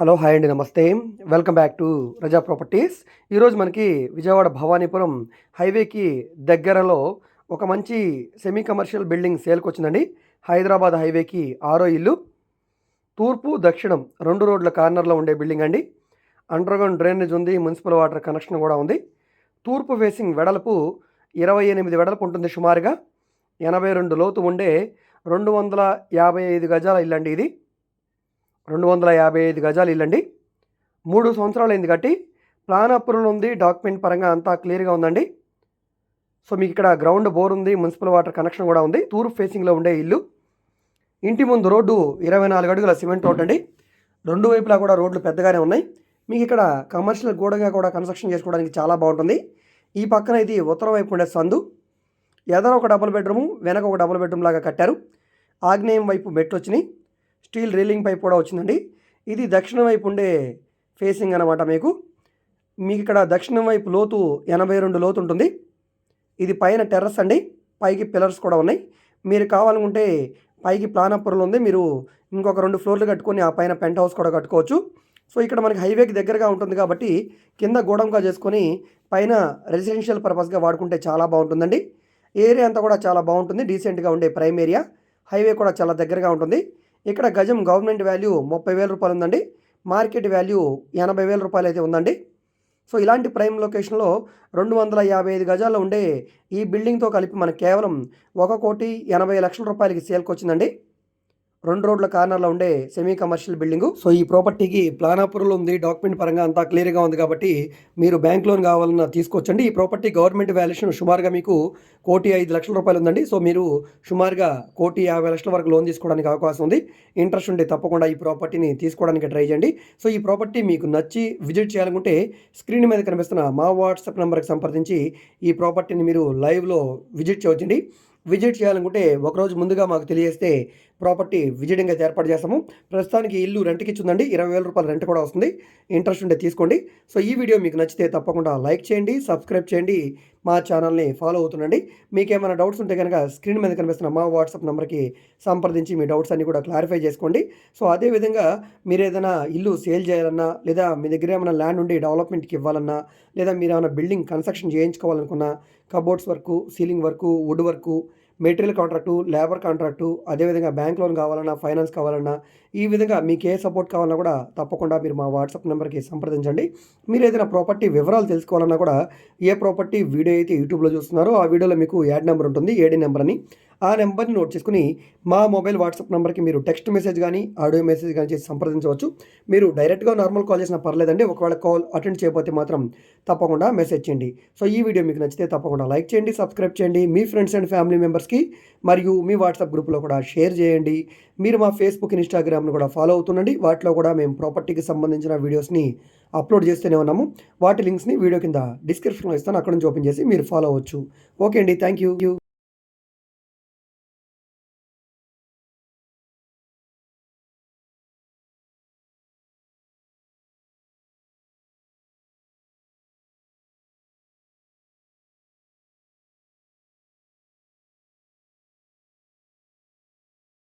Hello hi అండి నమస్తే. Welcome back to Raza properties. ఈరోజు మనకి విజయవాడ భవానీపురం హైవేకి దగ్గరలో ఒక మంచి సెమీ కమర్షియల్ బిల్డింగ్ సేల్కి వచ్చిందండి. హైదరాబాద్ హైవేకి ఆరో ఇల్లు. తూర్పు దక్షిణం రెండు రోడ్ల కార్నర్లో ఉండే బిల్డింగ్ అండి. అండర్గ్రౌండ్ డ్రైనేజ్ ఉంది మున్సిపల్ వాటర్ కనెక్షన్ కూడా ఉంది. తూర్పు ఫేసింగ్ వెడల్పు ఇరవై ఎనిమిది వెడల్పు ఉంటుంది సుమారుగా. ఎనభై రెండు లోతు ఉండే రెండు వందల యాభై ఐదు గజాల ఇల్లు అండి ఇది. రెండు వందల యాభై ఐదు గజాలు ఇల్లండి. మూడు సంవత్సరాలు అయింది కట్టి ప్లాన్ అప్రూవల్ ఉంది డాక్యుమెంట్ పరంగా అంతా క్లియర్గా ఉందండి. సో మీకు ఇక్కడ గ్రౌండ్ బోర్ ఉంది మున్సిపల్ వాటర్ కనెక్షన్ కూడా ఉంది తూర్పు ఫేసింగ్లో ఉండే ఇల్లు. ఇంటి ముందు రోడ్డు ఇరవై నాలుగు అడుగుల సిమెంట్ రోడ్ అండి. రెండు వైపులా కూడా రోడ్లు పెద్దగానే ఉన్నాయి. మీకు ఇక్కడ కమర్షియల్ గోడగా కూడా కన్స్ట్రక్షన్ చేసుకోవడానికి చాలా బాగుంటుంది. ఈ పక్కన ఇది ఉత్తరం వైపు ఉండే సందు. ఎదర ఒక డబుల్ బెడ్రూము వెనక ఒక డబుల్ బెడ్రూమ్ లాగా కట్టారు. ఆగ్నేయం వైపు మెట్లు వచ్చినాయి. స్టీల్ రీలింగ్ పైప్ కూడా వచ్చిందండి. ఇది దక్షిణం వైపు ఉండే ఫేసింగ్ అనమాట మీకు. మీకు ఇక్కడ దక్షిణం వైపు లోతు ఎనభై రెండు లోతు ఉంటుంది. ఇది పైన టెర్రస్ అండి. పైకి పిల్లర్స్ కూడా ఉన్నాయి. మీరు కావాలనుకుంటే పైకి ప్లాన్ అప్పర్లు ఉంది. మీరు ఇంకొక రెండు ఫ్లోర్లు కట్టుకొని ఆ పైన పెంట్ హౌస్ కూడా కట్టుకోవచ్చు. సో ఇక్కడ మనకి హైవేకి దగ్గరగా ఉంటుంది కాబట్టి కింద గోడంగా చేసుకొని పైన రెసిడెన్షియల్ పర్పస్గా వాడుకుంటే చాలా బాగుంటుందండి. ఏరియా అంతా కూడా చాలా బాగుంటుంది. డీసెంట్గా ఉండే ప్రైమ్ ఏరియా హైవే కూడా చాలా దగ్గరగా ఉంటుంది. ఇక్కడ గజం గవర్నమెంట్ వాల్యూ ముప్పై వేల రూపాయలు ఉందండి. మార్కెట్ వాల్యూ ఎనభై వేల రూపాయలు అయితే ఉందండి. సో ఇలాంటి ప్రైమ్ లొకేషన్లో రెండు వందల యాభై ఐదు గజాల్లో ఉండే ఈ బిల్డింగ్తో కలిపి మనకు కేవలం ఒక కోటి ఎనభై లక్షల రూపాయలకి సేల్కి వచ్చిందండి రెండు రోడ్ల కార్నర్లో ఉండే సెమీ కమర్షియల్ బిల్డింగ్ సో ఈ ప్రాపర్టీకి ప్లాన్ అప్రూవల్ ఉంది. డాక్యుమెంట్ పరంగా అంతా క్లియర్గా ఉంది కాబట్టి మీరు బ్యాంక్ లోన్ కావాలన్నా తీసుకోవచ్చండి. ఈ ప్రాపర్టీ గవర్నమెంట్ వాల్యుయేషన్ సుమారుగా మీకు కోటి ఐదు లక్షల రూపాయలు ఉందండి. సో మీరు సుమారుగా కోటి యాభై లక్షల వరకు లోన్ తీసుకోవడానికి అవకాశం ఉంది. ఇంట్రెస్ట్ ఉంటే తప్పకుండా ఈ ప్రాపర్టీని తీసుకోవడానికి ట్రై చేయండి. సో ఈ ప్రాపర్టీ మీకు నచ్చి విజిట్ చేయాలనుకుంటే స్క్రీన్ మీద కనిపిస్తున్న మా వాట్సాప్ నెంబర్కి సంప్రదించి ఈ ప్రాపర్టీని మీరు లైవ్లో విజిట్ చేయవచ్చండి. విజిట్ చేయాలనుకుంటే ఒకరోజు ముందుగా మాకు తెలియజేస్తే ప్రాపర్టీ విజిటింగ్ అయితే ఏర్పాటు చేస్తాము ప్రస్తుతానికి ఇల్లు రెంట్కి ఇచ్చిందండి. ఇరవై వేల రూపాయల రెంట్ కూడా వస్తుంది. ఇంట్రెస్ట్ ఉంటే తీసుకోండి. సో ఈ వీడియో మీకు నచ్చితే తప్పకుండా లైక్ చేయండి సబ్స్క్రైబ్ చేయండి. మా ఛానల్ని ఫాలో అవుతుండండి. మీకు ఏమైనా డౌట్స్ ఉంటే కనుక స్క్రీన్ మీద కనిపిస్తున్న మా వాట్సాప్ నెంబర్కి సంప్రదించి మీ డౌట్స్ అన్ని కూడా క్లారిఫై చేసుకోండి. సో అదేవిధంగా మీరు ఏదైనా ఇల్లు సేల్ చేయాలన్నా లేదా మీ దగ్గర ఏమైనా ల్యాండ్ ఉండి డెవలప్మెంట్కి ఇవ్వాలన్నా లేదా మీరు ఏమైనా building construction చేయించుకోవాలనుకున్నా cupboards work ceiling work wood work material contract labour contract అదేవిధంగా బ్యాంక్ లోన్ కావాలన్నా ఫైనాన్స్ కావాలన్నా ఈ విధంగా మీకు ఏ సపోర్ట్ కావాలన్నా కూడా తప్పకుండా మీరు మా వాట్సాప్ నెంబర్కి సంప్రదించండి. మీరు ఏదైనా ప్రాపర్టీ వివరాలు తెలుసుకోవాలన్నా కూడా ఏ ప్రాపర్టీ వీడియో అయితే యూట్యూబ్లో చూస్తున్నారో ఆ వీడియోలో మీకు యాడ్ నెంబర్ ఉంటుంది. ఏడి నెంబర్ అని ఆ నెంబర్ని నోట్ చేసుకుని మా మొబైల్ వాట్సాప్ నెంబర్కి మీరు టెక్స్ట్ మెసేజ్ కానీ ఆడియో మెసేజ్ కానీ చేసి సంప్రదించవచ్చు. మీరు డైరెక్ట్గా నార్మల్ కాల్ చేసినా పర్లేదండి. ఒకవేళ కాల్ అటెండ్ చేయకపోతే మాత్రం తప్పకుండా మెసేజ్ చేయండి. సో ఈ వీడియో మీకు నచ్చితే తప్పకుండా లైక్ చేయండి సబ్స్క్రైబ్ చేయండి. మీ ఫ్రెండ్స్ అండ్ ఫ్యామిలీ మెంబర్స్కి మరియు మీ వాట్సాప్ గ్రూప్లో కూడా షేర్ చేయండి. మీరు మా ఫేస్బుక్ ఇన్స్టాగ్రామ్ను కూడా ఫాలో అవుతుండండి. వాటిలో కూడా మేము ప్రాపర్టీకి సంబంధించిన వీడియోస్ని అప్లోడ్ చేస్తూనే ఉన్నాము. వాటి లింక్స్ని వీడియో కింద డిస్క్రిప్షన్లో ఇస్తాను. అక్కడ నుంచి ఓపెన్ చేసి మీరు ఫాలో అవ్వచ్చు. ఓకే అండి. Thank you